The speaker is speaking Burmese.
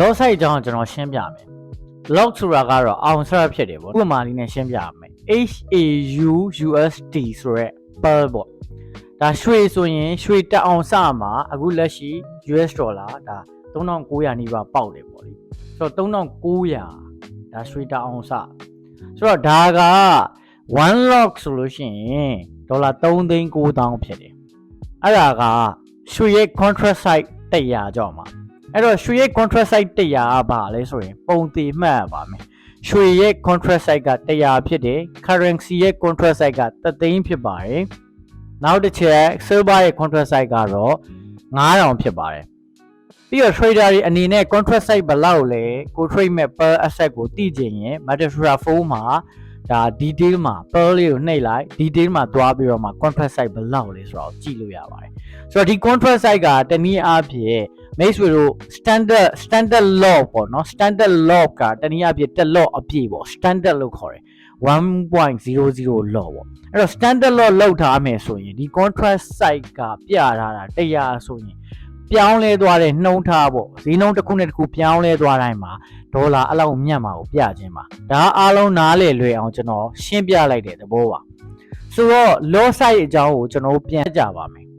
loss site အကြောင်းကိုကျွန်တော်ရှင်းပြမယ် log ဆိုတာကတော့အောင်ဆရဖြစ်တယ်ပေါ့ဥပမာလေးနဲ့ရှင်းပြရမယ် H A U U S D ဆိုရက် pearl ပေါ့ဒါရွှေဆိုရင်ရွှေတက်အောင်စမှာအခုလက်ရှိ US ဒေါ်လာဒါ3900နီးပါးပေါက်တယ်ပေါ့လေဆိုတော့3900ဒါရွှေတက်အောင်စဆိုတော့ဒါက1 log ဆိုလို့ရှိရင်ဒေါ်လာ3သိန်း9000ဖြစ်တယ်အဲ့ဒါကရွှေရဲ့ contract site 100ကြောက်မှာ အဲ့တော့ရွှေရဲ့ contract site 100ကဘာလဲဆိုရင်ပုံတည်မှတ်ရပါမယ်ရွှေရဲ့ contract site က100ဖြစ်တယ် currency ရဲ့ contract site က3သိန်းဖြစ်ပါတယ်နောက်တစ်ချက် silver ရဲ့ contract site ကတော့9000ဖြစ်ပါတယ်ပြီးတော့ trader တွေအနေနဲ့ contract site ဘယ်လောက်လဲကို trade မဲ့ per asset ကိုသိချင်ရင် MetaTrader 4မှာဒါ detail မှာ per လေးကိုနှိပ်လိုက် detail မှာသွားပြီးတော့မှ contract site ဘယ်လောက်လဲဆိုတော့ကြည့်လို့ရပါတယ်ဆိုတော့ဒီ contract site ကတနည်းအားဖြင့် မိတ်ဆွေတို့ standard standard law ပေါ့နော် standard law ကတနည်းအားဖြင့်တစ် law အပြည့်ပေါ့ standard လို့ခေါ်တယ်1.00 law ပေါ့အဲ့တော့ standard law လောက်ထားမယ်ဆိုရင်ဒီ contract site ကပြထားတာတရားဆိုရင်ပြောင်းလဲသွားတဲ့နှုံးထားပေါ့ဈေးနှုန်းတစ်ခုနဲ့တစ်ခုပြောင်းလဲသွားတိုင်းမှာဒေါ်လာအဲ့လောက်မြတ်မှာကိုပြခြင်းပါဒါအားလုံးနားလေလွယ်အောင်ကျွန်တော်ရှင်းပြလိုက်တဲ့သဘောပါဆိုတော့ law site အကြောင်းကိုကျွန်တော်တို့ပြန်ကြပါမယ်